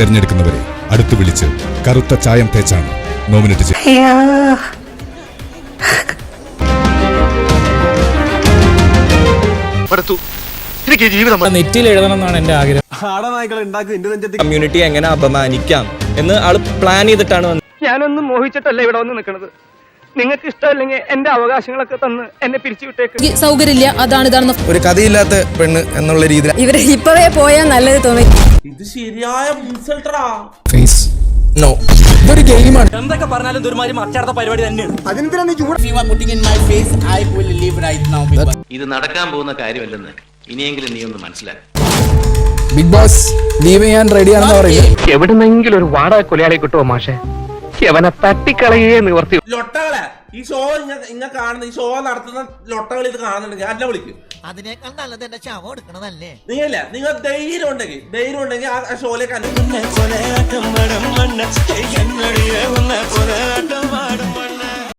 തെരഞ്ഞെടുക്കുന്നവരെ അടുത്ത് വിളിച്ച് കറുത്ത ചായം തേച്ചാണ് നോമിനേറ്റ് ചെയ്യുന്നത് നെറ്റിൽ എഴുതണം എന്നാണ് എന്റെ ആഗ്രഹം കമ്മ്യൂണിറ്റി എങ്ങനെ അപമാനിക്കാം എന്ന് ആൾ പ്ലാൻ ചെയ്തിട്ടാണ് വന്നത്. ഞാനൊന്നും മോഹിച്ചിട്ടല്ല ഇവിടെ വന്ന് നിൽക്കുന്നത്. നിങ്ങൾക്ക് ഇഷ്ടമല്ലെങ്കിൽ എന്റെ അവകാശങ്ങളൊക്കെ തന്ന് എന്നെ പിരിച്ചുവിട്ടേക്ക്. എനിക്ക് സൗകര്യമില്ല അതാണ് ഇതാണ് ഒരു കഥയില്ലാത്ത പെണ്ണ് എന്നുള്ള രീതിയിൽ ഇവരെ ഇപ്പോഴേ പോയാൽ നല്ലത് തോന്നി. ഇത് ശരിയായ ഇൻസൾട്ടറാ ഫേസ് നോ ഇതൊരു ഗെയിമാണ് എന്തൊക്കെ പറഞ്ഞാലും ദുരുമാരി മറ്റടുത്ത പരിപാടി തന്നെയാണ്. ഇത് നടക്കാൻ പോകുന്ന കാര്യമല്ലെന്ന് ഇനിയെങ്കിലും നീ ഒന്ന് മനസ്സിലാക്കി. ബിഗ് ബോസ് ലീവ് ചെയ്യാൻ റെഡിയാണെന്ന് പറയുന്നത് എവിടുന്നെങ്കിലും ഒരു വാടക കൊലയാളി കിട്ടുമോ മാഷെ? അവനെ തട്ടിക്കളയേ നിവർത്തി ലൊട്ടകളെ. ഈ ഷോ ഇങ്ങ ഇങ്ങ കാണുന്ന ഈ ഷോ നടത്തുന്ന ലൊട്ടകൾ ഇത് കാണുന്നുണ്ടെങ്കിൽ അല്ല വിളിക്കും. അതിനേക്കാൾ നല്ലത് എന്റെ ശവം എടുക്കണതല്ലേ? നീയല്ല നിങ്ങൾ ധൈര്യം ഉണ്ടെങ്കിൽ ധൈര്യം ഉണ്ടെങ്കിൽ ആ ഷോയിലേക്ക് അല്ല